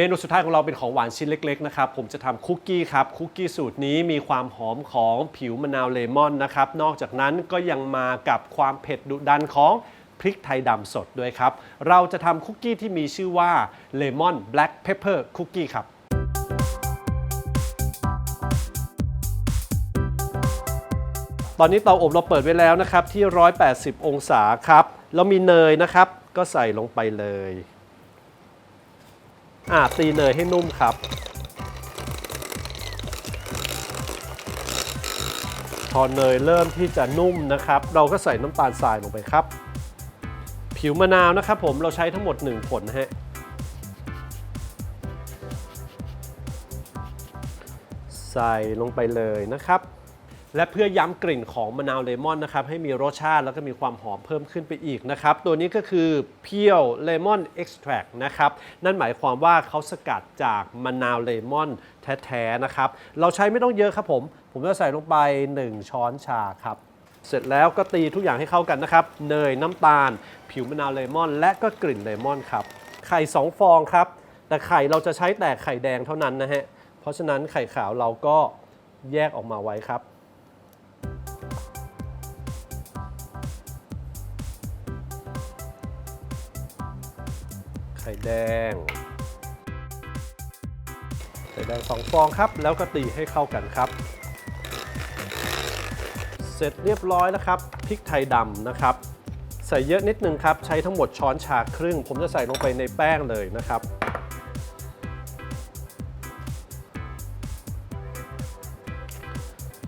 เมนูสุดท้ายของเราเป็นของหวานชิ้นเล็กๆนะครับผมจะทำคุกกี้ครับคุกกี้สูตรนี้มีความหอมของผิวมะนาวเลมอนนะครับนอกจากนั้นก็ยังมากับความเผ็ดดุดันของพริกไทยดำสดด้วยครับ เราจะทำคุกกี้ที่มีชื่อว่าเลมอนแบล็กเพปเปอร์คุกกี้ครับตอนนี้เตาอบเราเปิดไว้แล้วนะครับที่ 180 องศาครับเรามีเนยนะครับ ก็ใส่ลงไปเลย อ่าตีเนยให้นุ่มครับ พอเนยเริ่มที่จะนุ่มนะครับ เราก็ใส่น้ำตาลทรายลงไปครับ ผิวมะนาวนะครับผมเราใช้ทั้งหมด 1 ผลนะฮะใส่ลงไปเลยนะครับ และเพื่อย้ำกลิ่นของมะนาวเลมอนนะครับให้มีรสชาติแล้วก็มีความหอมเพิ่มขึ้นไปอีกนะครับ ตัวนี้ก็คือเพียวเลมอนเอ็กซ์แทรนะครับ นั่นหมายความว่าเขาสกัดจากมะนาวเลมอนแท้ๆนะครับ เราใช้ไม่ต้องเยอะครับผม ผมจะใส่ลงไป 1 ช้อนชาครับ เสร็จแล้วก็ตีทุกอย่างให้เข้ากันนะครับ เนยน้ำตาล ผิวมะนาวเลมอน และก็กลิ่นเลมอนครับ ไข่ 2 ฟองครับ แต่ไข่เราจะใช้แต่ไข่แดงเท่านั้นนะฮะ เพราะฉะนั้นไข่ขาวเราก็แยกออกมาไว้ครับ ข่แดง ไข่แดงสองฟองครับ แล้วก็ตีให้เข้ากันครับ เสร็จเรียบร้อยแล้วครับพริกไทยดำนะครับ ใส่เยอะนิดนึงครับ ใช้ทั้งหมดช้อนชาครึ่ง ผมจะใส่ลงไปในแป้งเลยนะครับ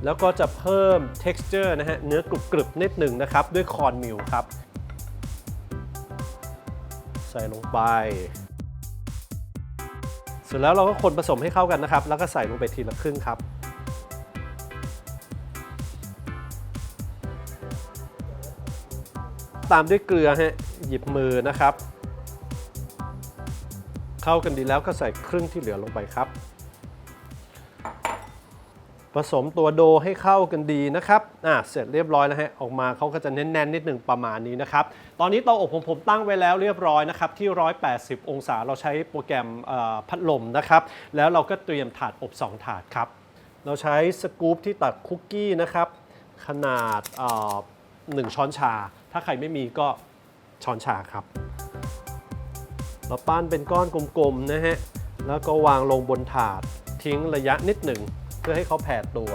แล้วก็จะเพิ่ม texture นะฮะเนื้อกรุบกรึบนิดหนึ่งนะครับ ด้วยคอนมิลครับ ใส่ลงไป เสร็จแล้วเราก็คนผสมให้เข้ากันนะครับ แล้วก็ใส่ลงไปทีละครึ่งครับ ตามด้วยเกลือฮะหยิบมือนะครับ เข้ากันดีแล้วก็ใส่ครึ่งที่เหลือลงไปครับ ผสมตัวโดให้เข้ากันดีนะครับ อ่าเสร็จเรียบร้อยแล้วฮะ ออกมาเขาก็จะแน่นๆนิดหนึ่งประมาณนี้นะครับ ตอนนี้เตาอบของผมตั้งไว้แล้วเรียบร้อยนะครับ ที่ 180 องศาเราใช้โปรแกรมพัดลมนะครับ แล้วเราก็เตรียมถาดอบ 2 ถาดครับ เราใช้สกู๊ปที่ตัดคุกกี้นะครับ ขนาดหนึ่งช้อนชา ถ้าใครไม่มีก็ช้อนชาครับ เราปั้นเป็นก้อนกลมๆนะฮะ แล้วก็วางลงบนถาดทิ้งระยะนิดหนึ่ง เพื่อให้เขาแผ่ตัว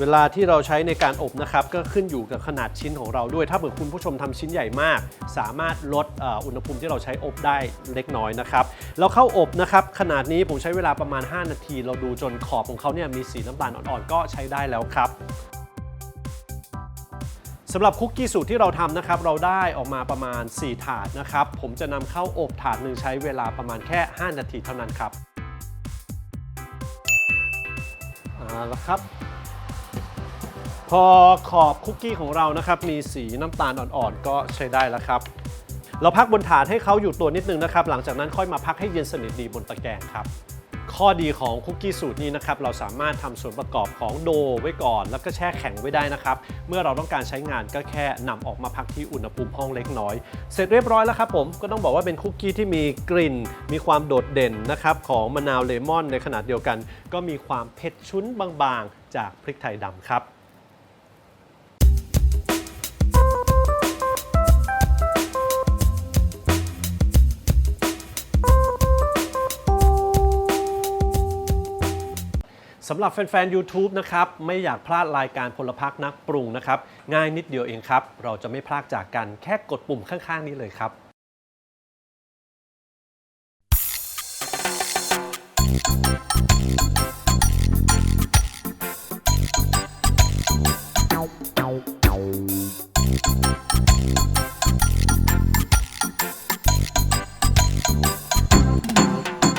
เวลาที่เราใช้ในการอบนะครับ ก็ขึ้นอยู่กับขนาดชิ้นของเราด้วย ถ้าเกิดคุณผู้ชมทำชิ้นใหญ่มาก สามารถลดอุณหภูมิที่เราใช้อบได้เล็กน้อยนะครับ เราเข้าอบนะครับ ขนาดนี้ผมใช้เวลาประมาณ 5 นาที เราดูจนขอบของเขาเนี่ยมีสีน้ำตาลอ่อนๆก็ใช้ได้แล้วครับ สำหรับคุกกี้สูตรที่เราทำนะครับ เราได้ออกมาประมาณ 4 ถาดนะครับ ผมจะนำเข้าอบถาดหนึ่งใช้เวลาประมาณแค่ 5 นาทีเท่านั้นครับเอาละครับ พอขอบคุกกี้ของเรานะครับ มีสีน้ำตาลอ่อนๆ ก็ใช้ได้แล้วครับ เราพักบนถาดให้เขาอยู่ตัวนิดนึงนะครับ หลังจากนั้นค่อยมาพักให้เย็นสนิทดีบนตะแกรงครับ ข้อดีของคุกกี้สูตรนี้นะครับเราสามารถทำส่วนประกอบของโดไว้ก่อน แล้วก็แช่แข็งไว้ได้นะครับ เมื่อเราต้องการใช้งานก็แค่นำออกมาพักที่อุณหภูมิห้องเล็กน้อย เสร็จเรียบร้อยแล้วครับผมก็ต้องบอกว่าเป็นคุกกี้ที่มีกลิ่น มีความโดดเด่นนะครับของมะนาวเลมอนในขนาดเดียวกัน ก็มีความเผ็ดชุ้นบางๆ จากพริกไทยดำครับ สำหรับแฟนๆ YouTube นะครับ ไม่อยากพลาดรายการพลพักนักปรุงนะครับ ง่ายนิดเดียวเองครับ เราจะไม่พลาดจากกันแค่กดปุ่มข้างๆ นี้เลยครับ